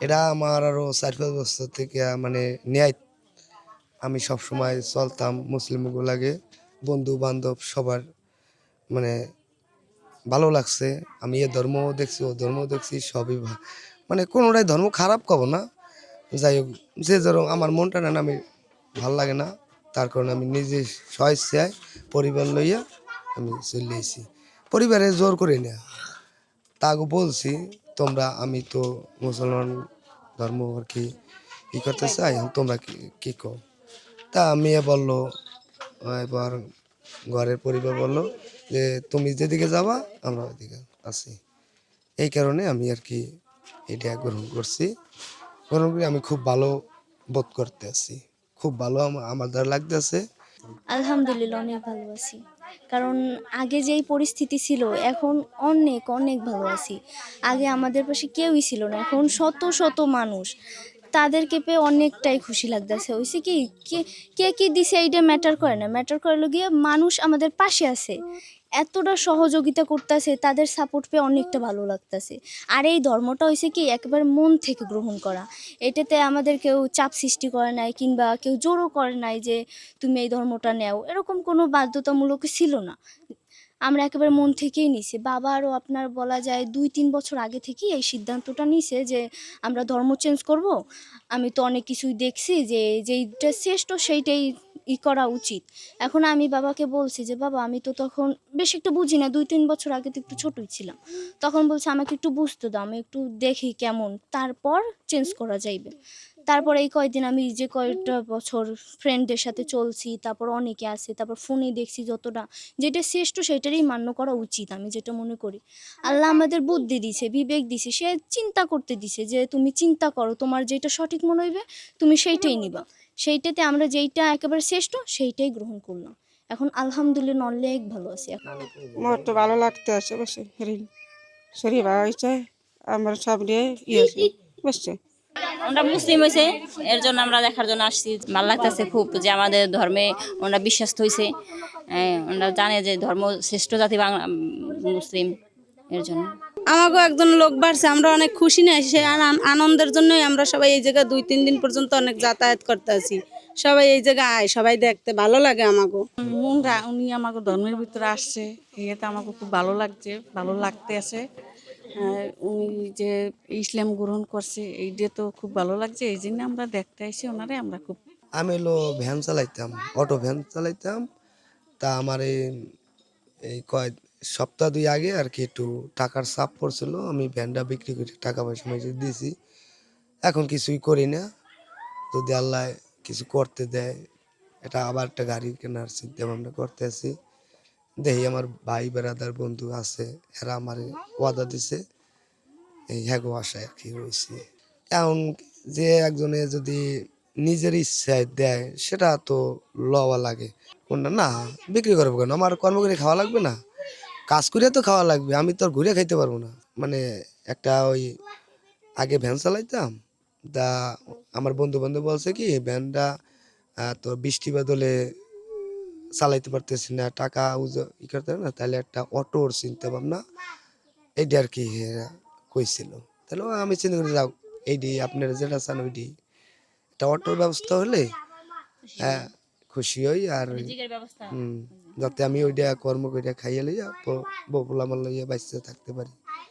এটা আমার আরও চার পাঁচ বছর থেকে মানে ন্যায় আমি সব সময় চলতাম মুসলিমগুলাকে বন্ধু বান্ধব সবার মানে ভালো লাগছে। আমি এ ধর্ম দেখছি, ও ধর্ম দেখছি, সবই মানে কোনোটাই ধর্ম খারাপ কব না। যাই হোক, যে ধরো আমার মনটা না আমি ভালো লাগে না, তার কারণে আমি নিজে স্বেচ্ছায় পরিবার লইয়া আমি চলে এসেছি পরিবারে জোর করে না তাকে বলছি তোমরা আমি তো মুসলমান ধর্ম আর কি ই করতে চাই তোমরা কি কি তা মেয়ে বলল এবার ঘরের পরিবার বলল যে তুমি যেদিকে যাবা আমরা ওইদিকে আছি। এই কারণে আমি আর কি এটা গ্রহণ করছি। গ্রহণ করে আমি খুব ভালো বোধ করতে আছি। খুব ভালো আমা- আমার দ্বারা লাগতেছে। আলহামদুলিল্লাহ অনেক ভালো আছি। কারণ আগে যেই পরিস্থিতি ছিল, এখন অনেক অনেক ভালো আছি। আগে আমাদের পাশে কেউই ছিল না, এখন শত শত মানুষ। তাদেরকে পেয়ে অনেকটাই খুশি লাগতেছে। কি, কে কে কি দিছে এইটা ম্যাটার করে না। ম্যাটার করে গিয়ে মানুষ আমাদের পাশে আছে। এতটা সহযোগিতা করতেছে, তাদের সাপোর্ট পেয়ে অনেকটা ভালো লাগতেছে। আর এই ধর্মটা হয়েছে কি, একবার মন থেকে গ্রহণ করা। এটাতে আমাদের কেউ চাপ সৃষ্টি করে নাই কিংবা কেউ জোরও করে নাই যে, তুমি এই ধর্মটা নেও। এরকম কোনো বাধ্যতামূলক ছিল না। আমরা একেবারে মন থেকেই নিছি। বাবা আরও আপনার বলা যায় দুই, তিন বছর আগে থেকেই এই সিদ্ধান্তটা নিছে যে আমরা ধর্ম চেঞ্জ করব। আমি তো অনেক কিছুই দেখছি যে যেইটা শ্রেষ্ঠ সেইটাই ই করা উচিত। এখন আমি বাবাকে বলছি যে, বাবা, আমি তো তখন বেশ একটু বুঝি না, দুই তিন বছর আগে তো একটু ছোটই ছিলাম। তখন বলছে, আমাকে একটু বুঝতে দাও, আমি একটু দেখি কেমন। তারপর চেঞ্জ করা যাইবে। তারপর এই কয়দিন আমি যে কয়েকটা বছর ফ্রেন্ডদের সাথে চলছি, তারপর অনেকে আছে, তারপর ফোনে দেখছি যতটা, যেটা শ্রেষ্ঠ সেটারই মান্য করা উচিত আমি যেটা মনে করি। আল্লাহ আমাদের বুদ্ধি দিছে, বিবেক দিছে, সে চিন্তা করতে দিছে যে, তুমি চিন্তা করো, তোমার যেটা সঠিক মনে হইবে, তুমি সেইটাই নিবা। সেইটাতে আমরা যেইটা একেবারে শ্রেষ্ঠ সেইটাই গ্রহণ করলাম। এখন আলহামদুলিল্লাহ অনেক ভালো আছি এখন। মোর তো ভালো লাগতে আছে বসে শরীর শরীর ভালো হয়েছে আমার সব নিয়ে ইয়ে বুঝছে আমরা মুসলিম হয়েছে এর জন্য আমরা দেখার জন্য আসছি। ভালো লাগতেছে খুব যে আমাদের ধর্মে ওনারা বিশ্বাস হয়েছে। ওনারা জানে যে ধর্ম শ্রেষ্ঠ জাতি বাংলা মুসলিম এর জন্য। আমাকেও একজন লোক বাড়ছে আমরা অনেক খুশি না সেই আন- আনন্দের জন্যই আমরা সবাই এই জায়গায় দুই তিন দিন পর্যন্ত অনেক যাতায়াত করতে আছি। সবাই এই জায়গায় আয় সবাই দেখতে ভালো লাগে আমাকেও। মুন্ডা উনি আমাকে ধর্মের ভিতরে আসছে এতে আমাকে খুব ভালো লাগছে ভালো লাগতে আছে। উনি যে ইসলাম গ্রহণ করছে এই এইটা তো খুব ভালো লাগছে এই জন্য আমরা দেখতে আসি ওনারে আমরা খুব আমি হলো ভ্যান চালাইতাম অটো ভ্যান চালাইতাম তা আমার এই এই কয় সপ্তাহ দুই আগে আর কি একটু টাকার চাপ পড়ছিল, আমি ভ্যানটা বিক্রি করে টাকা পয়সা মেসে দিয়েছি এখন কিছুই করি না। যদি আল্লাহ কিছু করতে দেয়, এটা আবার একটা গাড়ি কেনার চিন্তা ভাবনা করতে আছি। দেখি আমার ভাই বেড়াদার বন্ধু আছে, এরা আমার ওয়াদা দিছে। এই হ্যাগো আশায় আর কি রয়েছে। এখন যে একজনে যদি নিজের ইচ্ছায় দেয়, সেটা তো লওয়া লাগে। কোনটা? না, বিক্রি করব কেন? আমার কর্ম করে খাওয়া লাগবে না? কাজ করে তো খাওয়া লাগবে, আমি তো আর ঘুরে খাইতে পারব না। মানে একটা ওই আগে ভ্যান চালাইতাম, তা আমার বন্ধু বান্ধব বলছে কি, ভ্যানটা তো বৃষ্টি বাদলে চালাইতে পারতেছি না, টাকা ই করতে না, তাহলে একটা অটোর চিন্তা ভাবনা এইটা আর কি কইছিল। তাহলে আমি চিন্তা করি, যাও এইটি আপনারা যেটা চান ওইটি একটা অটোর ব্যবস্থা হলে হ্যাঁ খুশি হই আর যাতে আমি ওইটা কর্ম করে খাইয়ে লইয়া বপুলা মাল লইয়া বাঁচতে থাকতে পারি।